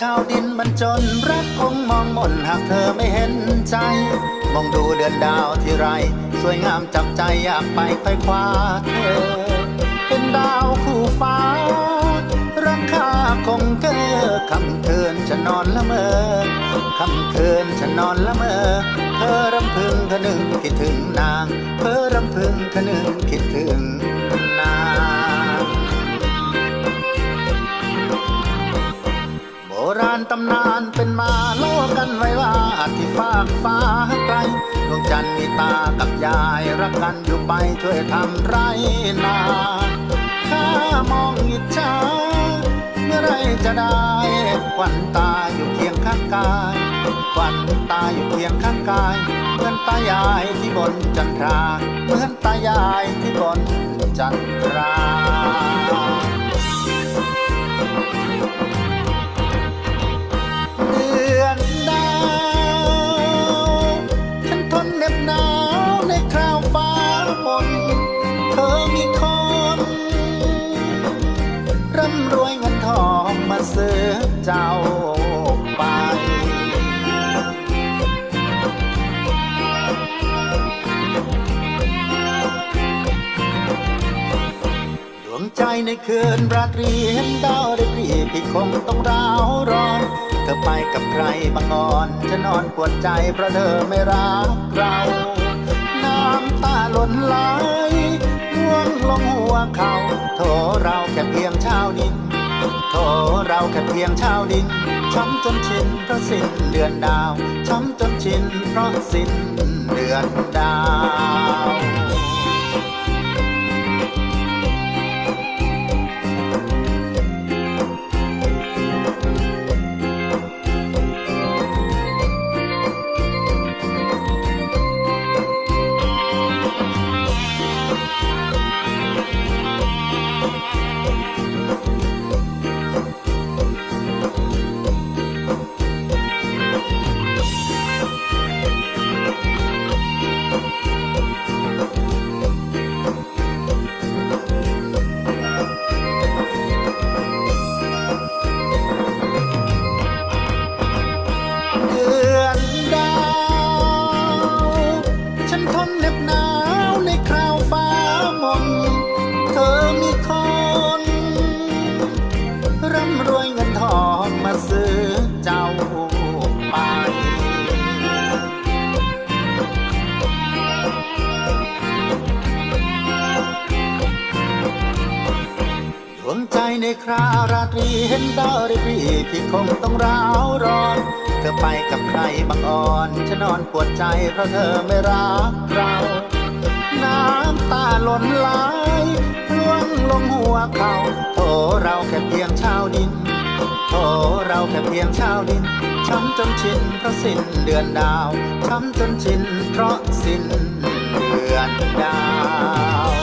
ชาวดินมันจนรักคงมองหม่นหากเธอไม่เห็นใจ มองดูเดือนดาวที่ไร สวยงามจับใจอยากไปไขว้คว้าเธอ เป็นดาวคู่ฟ้าราคาคงเกอคำเคืนฉันนอนละเมอคำเคืนฉันนอนละเมอ เธอรำพึงคะนึงคิดถึงนาง เธอรำพึงคะนึงคิดถึงนางานเป็นมาเล่ากันไว้ว่าที่ฟากฟ้าไกลดวงจันทร์มีตากับยายรักกันอยู่ไปช่วยทำไรนาข้ามองอิจฉาเมื่อไรจะได้ควันตาอยู่เคียงข้างกายควันตาอยู่เคียงข้างกายเหมือนตายายที่บนจันทราเหมือนตายายที่บนจันทราำรวยเงินทองมาซื้อเจ้าไป ดวงใจในคืนราตรีเห็นดาวได้ปรีพี่คงต้องร้าวร้อน เธอไปกับใครบางอ่อนจะนอนปวดใจเพราะเธอไม่รักเราน้ำตาหล่นไหลร่วงลงหัวเขาโถเร โถเราแค่เพียงชาวดิน ช้ำจนชินเพราะสิ้นเดือนดาว ช้ำจนชินเพราะสิ้นเดือนดาว ดวงใจในคราราตรีเห็นดาวได้ปรีพี่คงต้องร้าวร้อน เธอไปกับใครบางอ่อนฉันนอนปวดใจเพราะเธอไม่รักเราน้ำตาหล่นไหลร่วงลงหัวเขาโถเราแค่เพียงชาวดินโถเราแค่เพียงชาวดินช้ำจนชินเพราะสิ้นเดือนดาวช้ำจนชินเพราะสิ้นเดือนดาว